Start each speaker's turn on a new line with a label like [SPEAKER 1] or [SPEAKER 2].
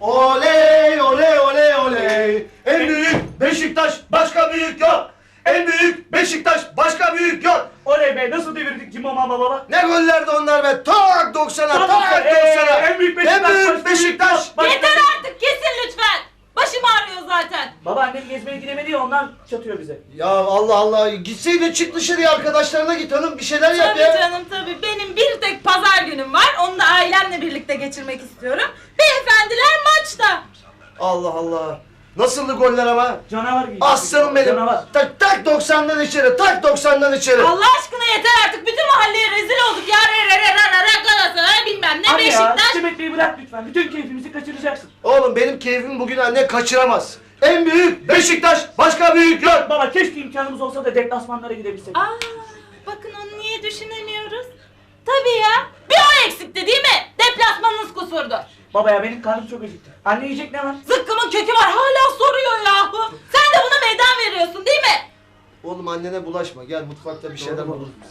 [SPEAKER 1] Oley oley oley oley. En büyük Beşiktaş başka büyük yok. En büyük Beşiktaş başka büyük yok.
[SPEAKER 2] Oley be nasıl devirdik Cimo Mama baba?
[SPEAKER 1] Ne gollerdi onlar be. Tak 90'a
[SPEAKER 2] Tak
[SPEAKER 1] tak
[SPEAKER 2] 90'a.
[SPEAKER 1] 90'a.
[SPEAKER 2] Ee, en büyük Beşiktaş,
[SPEAKER 1] En büyük
[SPEAKER 2] başka büyük
[SPEAKER 1] Beşiktaş.
[SPEAKER 3] Yeter artık kesin lütfen. Başım ağrıyor zaten.
[SPEAKER 2] Baba annem gezmeye gidemedi ya ondan çatıyor bize.
[SPEAKER 1] Ya Allah Allah gitseydin çık dışarıya arkadaşlarına git hanım bir şeyler yap
[SPEAKER 3] Tabii
[SPEAKER 1] ya.
[SPEAKER 3] canım tabii. Benim bir tek pazar günüm var. Onu da ailemle birlikte geçirmek istiyorum. Beyefendiler maçta.
[SPEAKER 1] Allah Allah. Nasıldı goller ama?
[SPEAKER 2] Canavar gibi.
[SPEAKER 1] Aslanım benim.
[SPEAKER 2] Canavar.
[SPEAKER 1] Tak tak 90'dan içeri. Tak 90'dan içeri.
[SPEAKER 3] Allah aşkına yeter artık. Bütün mahalleye rezil olduk. Ya re re re re re Galatasaray bilmem ne
[SPEAKER 2] Anne ya
[SPEAKER 3] Beşiktaş.
[SPEAKER 2] bırak lütfen. Bütün keyfimizi kaçıracaksın.
[SPEAKER 1] Oğlum benim keyfim bugün anne kaçıramaz. En büyük Beşiktaş başka büyük yok.
[SPEAKER 2] Baba keşke imkanımız olsa da deplasmanlara gidebilsek.
[SPEAKER 3] Aa, bakın onu niye düşünemiyoruz? Tabii ya. Bir o eksikti değil mi? Deplasmanınız kusurdu.
[SPEAKER 2] Baba ya benim karnım çok acıktı. Anne yiyecek ne var?
[SPEAKER 3] Zıkkımın kökü var hala soruyor yahu. Sen de buna meydan veriyorsun değil mi?
[SPEAKER 1] Oğlum annene bulaşma. Gel mutfakta bir şeyler buluruz biz.